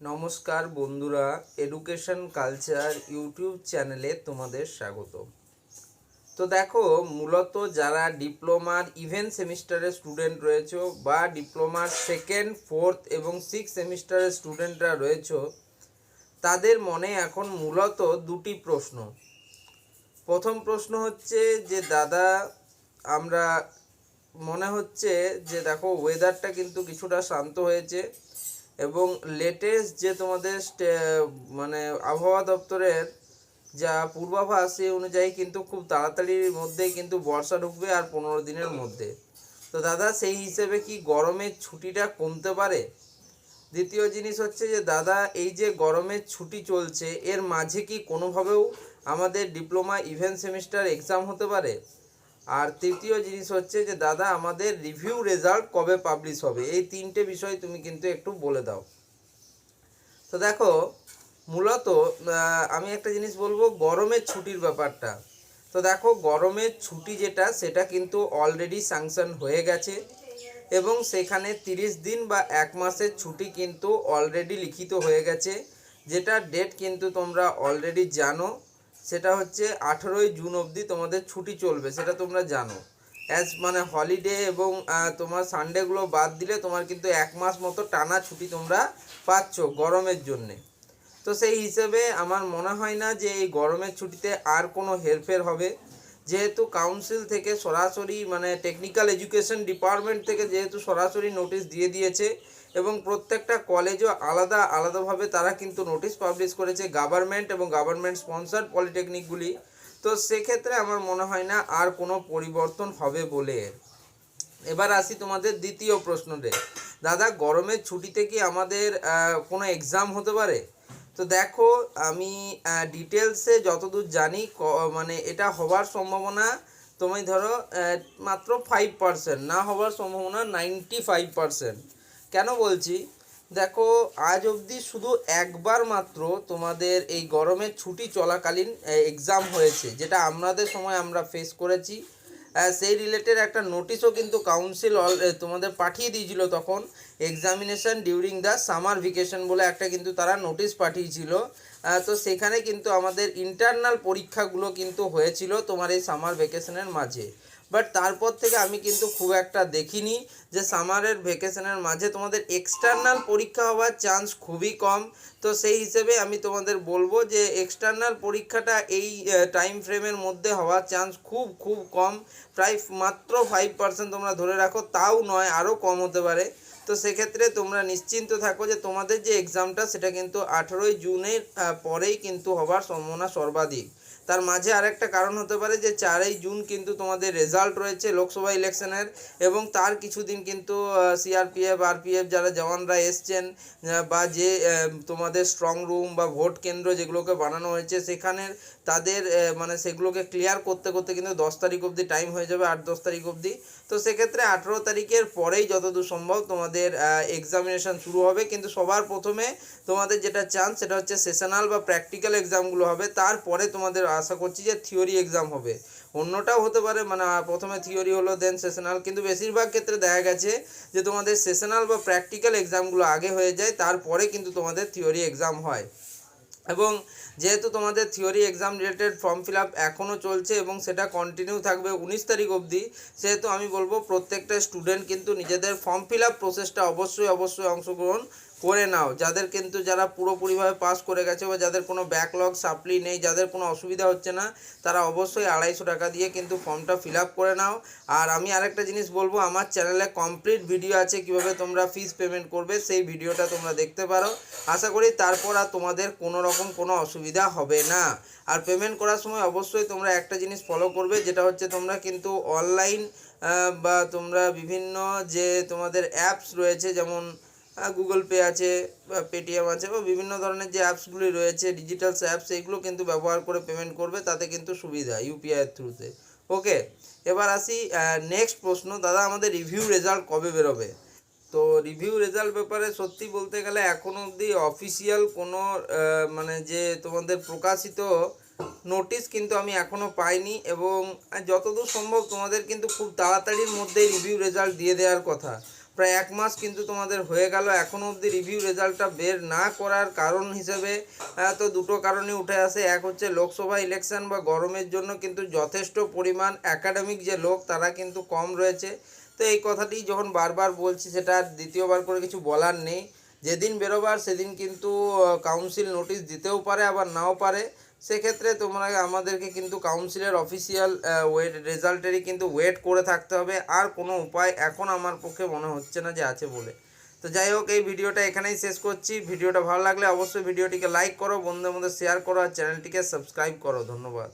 নমস্কার বন্ধুরা education culture YouTube চ্যানেলে তোমাদের স্বাগত। তো দেখো, মূলত যারা ডিপ্লোমার ইভেন্ট সেমিস্টারের স্টুডেন্ট রয়েছে বা ডিপ্লোমার সেকেন্ড ফোর্থ এবং সিক্স সেমিস্টারের স্টুডেন্টরা রয়েছে, তাদের মনে এখন মূলত দুটি প্রশ্ন। প্রথম প্রশ্ন হচ্ছে যে, দাদা, আমরা মনে হচ্ছে যে, দেখো ওয়েদারটা কিন্তু কিছুটা শান্ত হয়েছে। এবং লেটেস্ট যে তোমাদের মানে আবহাওয়া দপ্তরের যা পূর্বাভাস, সেই অনুযায়ী কিন্তু খুব তাড়াতাড়ির মধ্যেই কিন্তু বর্ষা ঢুকবে আর পনেরো দিনের মধ্যে। তো দাদা, সেই হিসেবে কি গরমের ছুটিটা কমতে পারে? দ্বিতীয় জিনিস হচ্ছে যে, দাদা, এই যে গরমের ছুটি চলছে, এর মাঝে কি কোনোভাবেও আমাদের ডিপ্লোমা ইভেন্ট সেমিস্টার এক্সাম হতে পারে? আর তৃতীয় জিনিস হচ্ছে যে, দাদা, আমাদের রিভিউ রেজাল্ট কবে পাবলিশ হবে? এই তিনটে বিষয় তুমি কিন্তু একটু বলে দাও। তো দেখো, মূলত আমি একটা জিনিস বলব, গরমের ছুটির ব্যাপারটা। তো দেখো, গরমের ছুটি যেটা, সেটা কিন্তু অলরেডি স্যাংশন হয়ে গেছে এবং সেখানে তিরিশ দিন বা এক মাসের ছুটি কিন্তু অলরেডি লিখিত হয়ে গেছে, যেটা ডেট কিন্তু তোমরা অলরেডি জানো। সেটা হচ্ছে আঠেরোই জুন অবধি তোমাদের ছুটি চলবে, সেটা তোমরা জানো। অ্যাজ মানে হলিডে এবং তোমার সানডেগুলো বাদ দিলে তোমার কিন্তু এক মাস মতো টানা ছুটি তোমরা পাচ্ছ গরমের জন্যে। তো সেই হিসেবে আমার মনে হয় না যে এই গরমের ছুটিতে আর কোনো হেরফের হবে। যেহেতু কাউন্সিল থেকে সরাসরি মানে টেকনিক্যাল এডুকেশন ডিপার্টমেন্ট থেকে যেহেতু সরাসরি নোটিশ দিয়ে দিয়েছে এবং প্রত্যেকটা কলেজও আলাদা, আলাদাভাবে তারা কিন্তু নোটিশ পাবলিশ করেছে গভর্নমেন্ট এবং গভর্নমেন্ট স্পন্সার পলিটেকনিকগুলি তো সেক্ষেত্রে আমার মনে হয় না আর কোনো পরিবর্তন হবে বলে। এবার আসি তোমাদের দ্বিতীয় প্রশ্নতে। দাদা, গরমের ছুটিতে কি আমাদের কোনো এক্সাম হতে পারে? তো দেখো, আমি ডিটেলসে যতদূর জানি মানে এটা হওয়ার সম্ভাবনা তুমি ধরো মাত্র ফাইভ পার্সেন্ট না হওয়ার সম্ভাবনা নাইনটি ফাইভ পার্সেন্ট কেন বলছি? দেখো, আজ অবধি শুধু একবার মাত্র তোমাদের এই গরমের ছুটি চলাকালীন এক্সাম হয়েছে, যেটা আমাদের সময় আমরা ফেস করেছি। সেই রিলেটেড একটা নোটিশও কিন্তু কাউন্সিল অল তোমাদের পাঠিয়ে দিয়েছিল তখন examination during the summer vacation বলে একটা কিন্তু তারা নোটিশ পাঠিয়েছিল। তো সেখানে কিন্তু আমাদের ইন্টারনাল পরীক্ষাগুলো কিন্তু হয়েছিল তোমার এই সামার ভেকেশনের মাঝে। বাট তারপর থেকে আমি কিন্তু খুব একটা দেখিনি যে সামারের ভেকেশনের মাঝে তোমাদের এক্সটার্নাল পরীক্ষা হওয়ার চান্স খুবই কম। তো সেই হিসেবে আমি তোমাদের বলব যে এক্সটার্নাল পরীক্ষাটা এই টাইম ফ্রেমের মধ্যে হওয়ার চান্স খুব খুব কম। প্রায় মাত্র ফাইভ পার্সেন্ট তোমরা ধরে রাখো, তাও নয় আরও কম হতে পারে। তো সেক্ষেত্রে তোমরা নিশ্চিন্ত থাকো যে তোমাদের যে এক্সামটা সেটা কিন্তু আঠেরোই জুনের পরেই কিন্তু হবার সম্ভাবনা সর্বাধিক। তার মাঝে আরেকটা কারণ হতে পারে যে চারই জুন কিন্তু তোমাদের রেজাল্ট রয়েছে লোকসভা ইলেকশনের এবং তার কিছুদিন কিন্তু সিআরপিএফ আরপিএফ যারা জওয়ানরা এসছেন বা যে তোমাদের স্ট্রং রুম বা ভোট কেন্দ্র যেগুলোকে বানানো হয়েছে, সেখানের তাদের মানে সেগুলোকে ক্লিয়ার করতে করতে কিন্তু দশ তারিখ অবধি টাইম হয়ে যাবে, আট দশ তারিখ অবধি। তো সেক্ষেত্রে আঠেরো তারিখের পরেই যতদূর সম্ভব তোমাদের এক্সামিনেশন শুরু হবে। কিন্তু সবার প্রথমে তোমাদের যেটা চান্স সেটা হচ্ছে সেশনাল বা প্র্যাকটিক্যাল এক্সামগুলো হবে। তারপরে তোমাদের আশা করছি যে থিওরি এক্সাম হবে। অন্যটাও হতে পারে মানে প্রথমে থিওরি হলো দেন সেশনাল কিন্তু বেশিরভাগ ক্ষেত্রে দেখা গেছে যে তোমাদের সেশনাল বা প্র্যাকটিক্যাল এক্সামগুলো আগে হয়ে যায়, তারপরে কিন্তু তোমাদের থিওরি এক্সাম হয়। এবং যেহেতু তোমাদের theory exam related form fill up এখনও চলছে এবং সেটা কন্টিনিউ থাকবে উনিশ তারিখ অবধি, সেহেতু আমি বলব প্রত্যেকটা স্টুডেন্ট কিন্তু নিজেদের ফর্ম ফিল আপ প্রসেসটা অবশ্যই অবশ্যই অংশগ্রহণ করে নাও। যাদের কিন্তু যারা পুরোপুরিভাবে পাস করে গেছে বা যাদের কোনো ব্যাকলগ সাপ্লি নেই, যাদের কোনো অসুবিধা হচ্ছে না, তারা অবশ্যই আড়াইশো টাকা দিয়ে কিন্তু ফর্মটা ফিল আপ করে নাও। আর আমি আরেকটা জিনিস বলব, আমার চ্যানেলে কমপ্লিট ভিডিও আছে, কীভাবে তোমরা ফিস পেমেন্ট করবে, সেই ভিডিওটা তোমরা দেখতে পারো। আশা করি তারপর আর তোমাদের কোনো রকম কোনো অসুবিধা হবে না। আর পেমেন্ট করার সময় অবশ্যই তোমরা একটা জিনিস ফলো করবে, যেটা হচ্ছে তোমরা কিন্তু অনলাইন বা তোমরা বিভিন্ন যে তোমাদের অ্যাপস রয়েছে, যেমন গুগল পে আছে, বা পেটিএম আছে, বা বিভিন্ন ধরনের যে অ্যাপসগুলি রয়েছে ডিজিটাল অ্যাপস এইগুলো কিন্তু ব্যবহার করে পেমেন্ট করবে, তাতে কিন্তু সুবিধা ইউপিআইয়ের থ্রুতে ওকে এবার আসি নেক্সট প্রশ্ন। দাদা, আমাদের রিভিউ রেজাল্ট কবে বেরোবে? তো রিভিউ রেজাল্ট ব্যাপারে সত্যি বলতে গেলে এখনও অবধি অফিসিয়াল কোনো মানে যে তোমাদের প্রকাশিত নোটিশ কিন্তু আমি এখনও পাইনি এবং যতদূর সম্ভব তোমাদের কিন্তু খুব তাড়াতাড়ির মধ্যেই রিভিউ রেজাল্ট দিয়ে দেওয়ার কথা। প্রায় এক মাস কিন্তু তোমাদের হয়ে গেল এখনও অবধি রিভিউ রেজাল্টটা বের না করার কারণ হিসেবে তো দুটো কারণে উঠে আসে। এক হচ্ছে লোকসভা ইলেকশন বা গরমের জন্য কিন্তু যথেষ্ট পরিমাণ একাডেমিক যে লোক, তারা কিন্তু কম রয়েছে। তো এই কথাটি যখন বারবার বলছি, সেটা দ্বিতীয়বার করে কিছু বলার নেই। যেদিন বেরোবার, সেদিন কিন্তু কাউন্সিল নোটিশ দিতেও পারে, আবার নাও পারে। সেক্ষেত্রে তোমরা, আমাদেরকে কিন্তু কাউন্সিলের অফিসিয়াল ওয়েট রেজাল্টেরই কিন্তু ওয়েট করে থাকতে হবে। আর কোনো উপায় এখন আমার পক্ষে মনে হচ্ছে না যে আছে বলে। তো যাই হোক, এই ভিডিওটা এখানেই শেষ করছি। ভিডিওটা ভালো লাগলে অবশ্যই ভিডিওটিকে লাইক করো, বন্ধুদের মধ্যে শেয়ার করো, আর চ্যানেলটিকে সাবস্ক্রাইব করো। ধন্যবাদ।